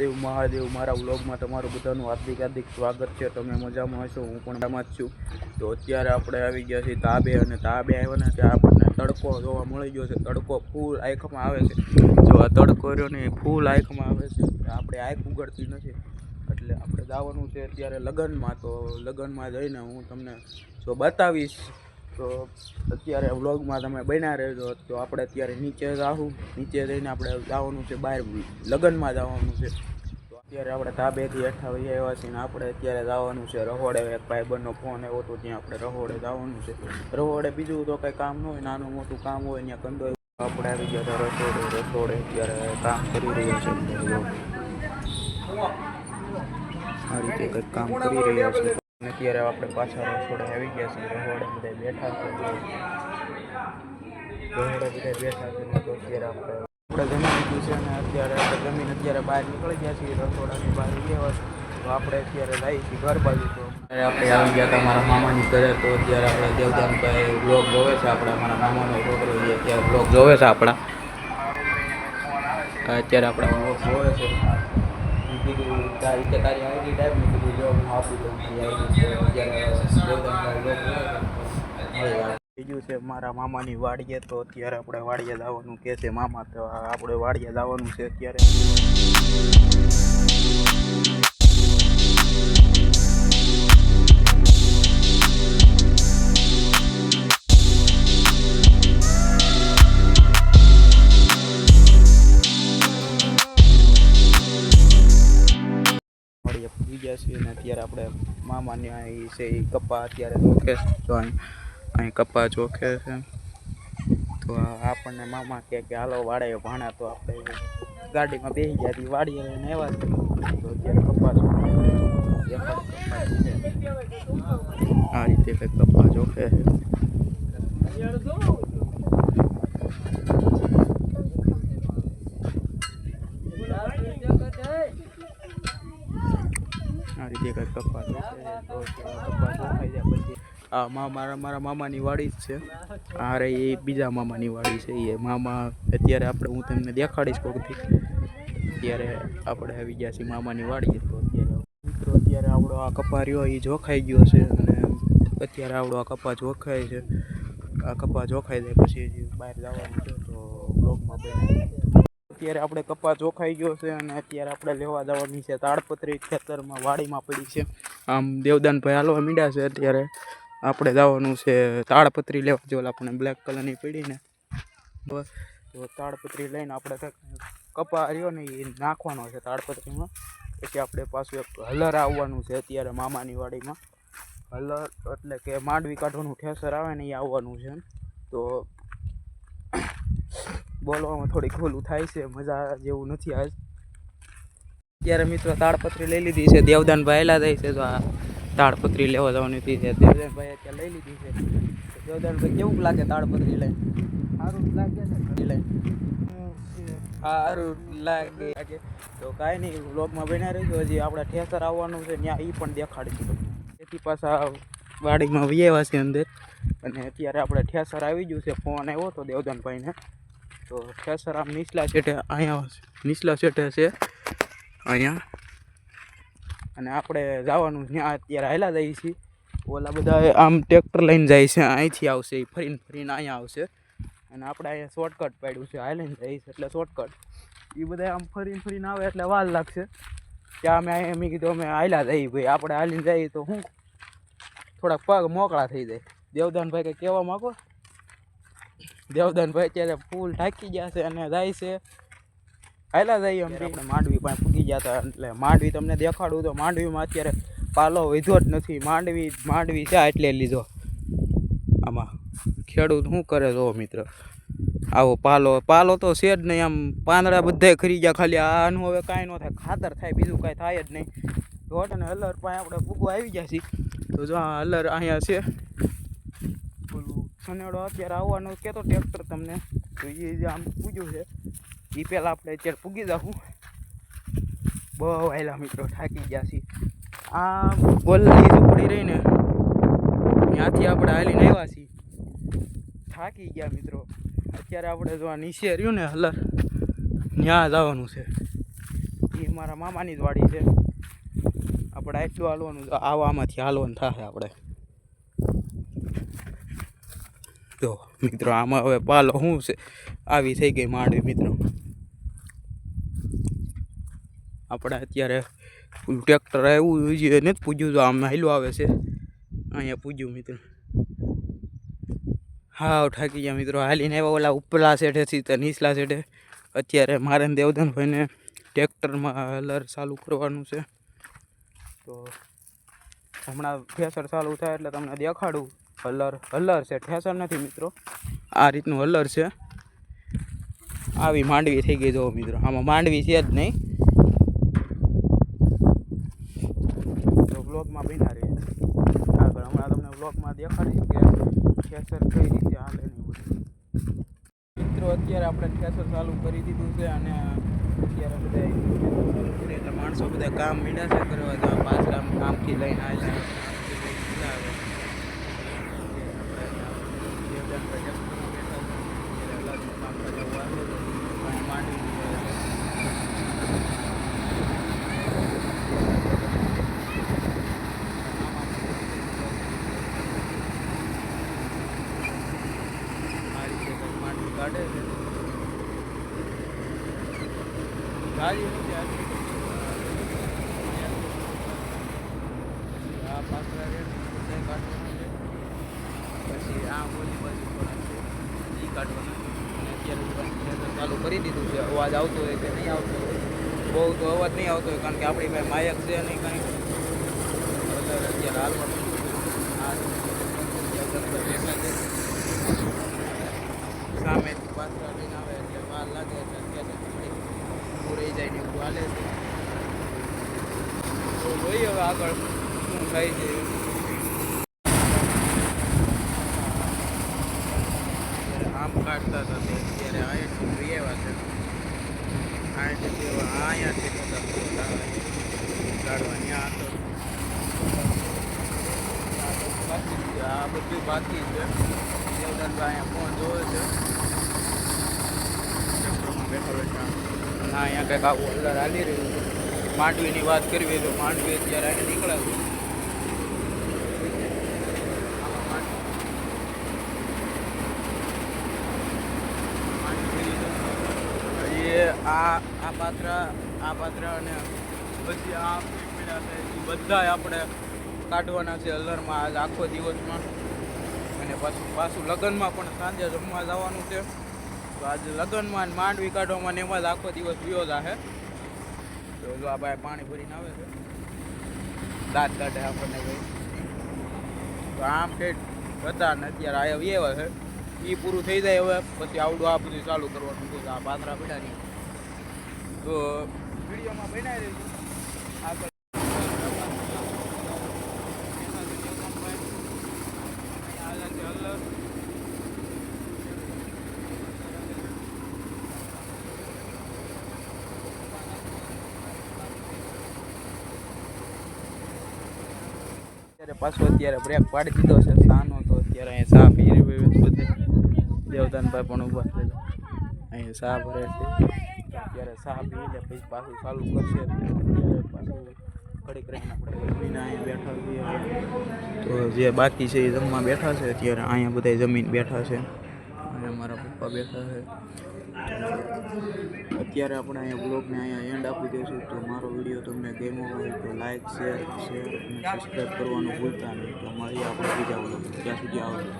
મહાદેવ મહાદેવ, મારા વ્લોગમાં તમારું બધાનું હાર્દિક હાર્દિક સ્વાગત છે. તમે મજામાં હશો? હું પણ મજામાં જ છું. તો અત્યારે આપણે આવી ગયા છીએ તાબે અને તાબે આવ્યા ને ત્યાં આપણને તડકો જોવા મળી ગયો છે. તડકો ફૂલ આંખમાં આવે છે. જો આ તડકો રહ્યો ને ફૂલ આંખમાં આવે છે. આપણે આંખ ઉગડતી નથી. એટલે આપણે જવાનું છે અત્યારે લગ્નમાં. તો લગ્નમાં જઈને હું તમને જો બતાવીશ તો અત્યારે વ્લોગમાં તમે બન્યા રહેજો. તો આપણે અત્યારે નીચે જાઉં નીચે જઈને આપણે જવાનું છે બહાર, લગ્નમાં જવાનું છે. તો અત્યારે આપણે તાબેથી હેઠા વહી આવ્યા છીએ આપણે અત્યારે જવાનું છે રહોડે. એક ભાઈબંધનો ફોન આવ્યો તો ત્યાં આપણે રહોડે જવાનું છે. રહોડે બીજું તો કંઈ કામ ન હોય, નાનું મોટું કામ હોય, ત્યાં કંદો આપણે આવી ગયા હતા રસોડે રસોડે અત્યારે કામ કરી રહ્યા છે. આ રીતે કંઈક કામ કરી રહ્યા છે. અત્યારે આપણે પાછા રસોડે આવી ગયા છીએ. રહોડે બધા બેઠા છે. રહોડે બધા બેઠા છે. તો અત્યારે આપણે આપણે જમી લીધું છે અને અત્યારે આપણે જમીન અત્યારે બહાર નીકળી ગયા છીએ. રસોડાની બહાર ગયા હોય તો આપણે અત્યારે જઈએ છીએ ઘર બાજુ તો. આપણે આવી ગયા હતા મારા મામાની ઘરે. તો અત્યારે આપણે દેવદાનભાઈ બ્લોગ જોવે છે આપણે મારા મામાનો છોકરો અત્યારે બ્લોગ જોવે છે આપણા. અત્યારે આપણા બ્લોગ જોવે છે. તારી કે તારી આઈડી ટાઈપ મેં કીધું જો હું આપી દઉં વાત. બીજું છે, મારા મામાની વાડીએ તો અત્યારે આપણે વાડીએ જવાનું કે છે, મામા તો આપણે વાડીએ જવાનું છે અત્યારે. આપણે મામાની અહીં છે, એ કપા અત્યારે ચોખે. જો અહીં અહીં કપા ચોખે છે તો આપણને મામા કહે કે, હાલો વાડે ભાણા, તો આપણે ગાડીમાં બેસી ગયા હતી વાડીએ લઈને આવ્યા તો અત્યારે કપ્પા ચોખે. આ રીતે કંઈક કપા ચોખે છે આ રીતે કંઈક કપા ચોખે છે તો અત્યારે કપા ચોખાઈ જાય પછી આ મા, મારા મારા મામાની વાડી જ છે. અરે એ બીજા મામાની વાડી છે. એ મામા અત્યારે આપણે, હું તમને દેખાડીશ કોકથી. અત્યારે આપણે આવી ગયા છીએ મામાની વાડીએ. તો અત્યારે મિત્રો, અત્યારે આપણો આ કપા એ જોખાઈ ગયો છે અને અત્યારે આપણો આ કપા જોખાય છે. આ કપા જોખાઈ જાય પછી બહાર જવાનું છે, તો બ્લોગમાં અત્યારે આપણે કપા ચોખાઈ ગયો છે અને અત્યારે આપણે લેવા જવાની છે તાડપત્રી ખેતરમાં વાડીમાં પડી છે. આમ દેવદાનભાઈ હાલવા મીડ્યા છે અત્યારે. આપણે જવાનું છે તાડપત્રી લેવા. જો આપણે બ્લેક કલરની પીડીને તો તાડપત્રી લઈને આપણે કપા રહ્યો ને એ નાખવાનો છે તાડપત્રીમાં. પછી આપણે પાછું એક હલર આવવાનું છે અત્યારે મામાની વાડીમાં. હલર એટલે કે માંડવી કાઢવાનું ઠેસર આવે ને એ આવવાનું છે તો બોલવામાં થોડીક ખોલું થાય છે મજા જેવું નથી આજ. અત્યારે મિત્રો તાડપત્રી લઈ લીધી છે દેવદાન ભાઈ થઈ છે તો આ તાડપત્રી લેવા જવાની હતી છે દેવદાનભાઈ અત્યારે લઈ લીધી છે. દેવદાન દેવદાનભાઈ કેવું લાગે તાડપત્રી લઈને સારું લાગે ને લઈ? સારું લાગે લાગે. તો કાંઈ નહીં બ્લોગમાં બન્યા રહીશું હજી આપણે ઠેસર આવવાનું છે ત્યાં એ પણ દેખાડીશું તેથી પાછા વાડીમાં વૈયા છે અંદર. અને અત્યારે આપણે ઠેસર આવી ગયું છે ફોન આવ્યો તો દેવદાનભાઈને. તો ખેસર આમ નીચલા છેટે અહીંયા નીચલા છેટે છે. અહીંયા. અને આપણે જવાનું ત્યાં અત્યારે હાલા જઈએ છીએ. ઓલા બધા આમ ટ્રેક્ટર લઈને જાય છે, અહીંથી આવશે એ ફરીને ફરીને અહીંયા આવશે. અને આપણે અહીંયા શોર્ટકટ પાડ્યું છે, હાલીને જઈશ એટલે શોર્ટકટ એ બધા આમ ફરીને ફરીને આવે એટલે વાર લાગશે. ત્યાં અમે અહીંયા મેં કીધું અમે હાલ્યા જઈએ ભાઈ, આપણે હાલીને જઈએ તો શું? થોડાક પગ મોકળા થઈ જાય. દેવદાનભાઈ કંઈ કહેવા માગો? દેવદાનભાઈ અત્યારે ફૂલ ઢાંકી ગયા છે અને જાય છે. હાલા જઈએ અમે આપણે માંડવી પણ પૂગી ગયા હતા એટલે માંડવી તમને દેખાડું તો માંડવીમાં અત્યારે પાલો વધ્યો જ નથી. માંડવી માંડવી છે એટલે લીધો. આમાં ખેડૂત શું કરે જો મિત્ર? આવો પાલો પાલો તો છે જ નહીં આમ પાંદડા બધાય ખરી ગયા ખાલી. આનું હવે કાંઈ ન થાય ખાતર થાય બીજું કાંઈ થાય જ નહીં. ઢોટ અને અલર પણ આપણે પૂગવા આવી ગયા છીએ. તો જો આ હલર અહીંયા છે. પેલું અત્યારે આવવાનો કહેતો ટ્રેક્ટર તમને તો એ જે આમ પૂજ્યું છે. એ પહેલાં આપણે અત્યારે પૂગી જાઉં બહુ વાયલા મિત્રો, થાકી ગયા છીએ. આ ગોલની પડી રહીને ત્યાંથી આપણે હાલીને આવ્યા છીએ. થાકી ગયા મિત્રો. અત્યારે આપણે જો આ નીચે રહ્યું ને હલર ત્યાં જવાનું છે. એ મારા મામાની જ વાડી છે. આપણે એટલું હાલવાનું આવામાંથી હાલવાનું થશે આપણે. જો મિત્રો, આમાં હવે પાલો શું છે? આવી થઈ ગઈ માંડવી, મિત્રો. આપણે અત્યારે ટ્રેક્ટર આવ્યું જોઈએ નથી પૂજ્યું તો આમ હાલ્યું આવે છે. અહીંયા પૂજ્યું, મિત્રો. હા ઠાકી ગયા, મિત્રો. હાલીને આવ્યા ઓલા ઉપલા સેઠેથી તો નીચલા સેઠે અત્યારે મારે દેવધનભાઈને ટ્રેક્ટરમાં હલર ચાલુ કરવાનું છે. તો હમણાં ફેસર ચાલુ થાય એટલે તમને દેખાડું. હલર હલર છે, ઠેસર નથી મિત્રો. આ રીતનું હલર છે. આવી માંડવી થઈ ગઈ જો મિત્રો, આમાં માંડવી છે જ નહીં. તો બ્લોગમાં બન્યા રહે આગળ હમણાં તમને બ્લોગમાં દેખાડીશ કે ઠેસર કઈ રીતે હાલે મિત્રો, અત્યારે આપણે ઠેસર ચાલુ કરી દીધું છે અને અત્યારે બધા એટલે માણસો બધા કામ મીડા છે કરવા પાછળ કામથી લઈને આવ્યા આ રીતે કંઈક માંડવી કાઢે છે ગાડી નથી આવી આ પાછળ રેડ બધા કાઢવાના છે પછી બાજુ છે. એ કાઢવાના અને અત્યારે ચાલુ કરી દીધું છે. અવાજ આવતો હોય કે નહીં આવતો હોય. બહુ તો અવાજ નહીં આવતો હોય, કારણ કે આપણી પાસે માયક છે નહીં કાંઈ. અત્યારે આ સામે લઈને આવે વાર લાગે એટલે અત્યારે પૂરી જાય ને એવું હાલે છે. તો જોઈએ હવે આગળ શું થાય છે. કાઢતા હતા તે અત્યારે આયથી લઈ આવ્યા છે. આયથી અહીંયાથી બધા કાઢવા ત્યાં તો આ બધું બાકી છે. દેવદાનભાઈ અહીંયા ફોન જોવે છે. ના અહીંયા કંઈક આવું અંદર હાલી રહ્યું છે. માંડવીની વાત કરવી તો માંડવી અત્યારે અહીં નીકળે છે આમાં માંડવી- માંડવી એ આ આ પાત્ર આ પાત્ર અને પછી આ પીડા છે, એ બધા આપણે કાઢવાના છે અલરમાં આજ આખો દિવસમાં. અને પાછું પાછું લગ્નમાં પણ સાંજે જમવા જવાનું છે. તો આજે લગ્નમાં માંડવી કાઢવામાં ને એમાં જ આખો દિવસ વિયો જાહે. તો જો આ ભાઈ પાણી ભરીને આવે છે. દાંત કાઢે આપણને ભાઈ તો આમ ઠેઠ હતા ને અત્યારે આવ્યા છે. એ પૂરું થઈ જાય હવે. પછી આવડું આ બધું ચાલુ કરવાનું છે. આ પાત્રા પીડાની તો વિડીયોમાં બનાવી રહ્યું આગળ. પાછો અત્યારે બ્રેક પાડી દીધો છે. સાનો તો અત્યારે અહીંયા સાપ હીરી બધે. દેવદાનભાઈ પણ ઊભા છે. અહીંયા સાફ રહે છે. અત્યારે ચા પી લે પછી પાછું ચાલુ કરશે. પાછું ઘડીક રહીને આપણે જમીને અહીંયા બેઠા છીએ. તો જે બાકી છે એ જમવા બેઠા છે. અત્યારે અહીંયા બધા જમીન બેઠા છે. અને મારા પપ્પા બેઠા છે. અત્યારે આપણે અહીંયા બ્લોગને અહીંયા એન્ડ આપી દઈશું. તો મારો વીડિયો તમને ગેમો હોય તો લાઇક શેર શેર અને સબસ્ક્રાઈબ કરવાનું ભૂલતા નહીં. તો મળીએ આપણે બીજા બ્લોગ ત્યાં સુધી આવજો.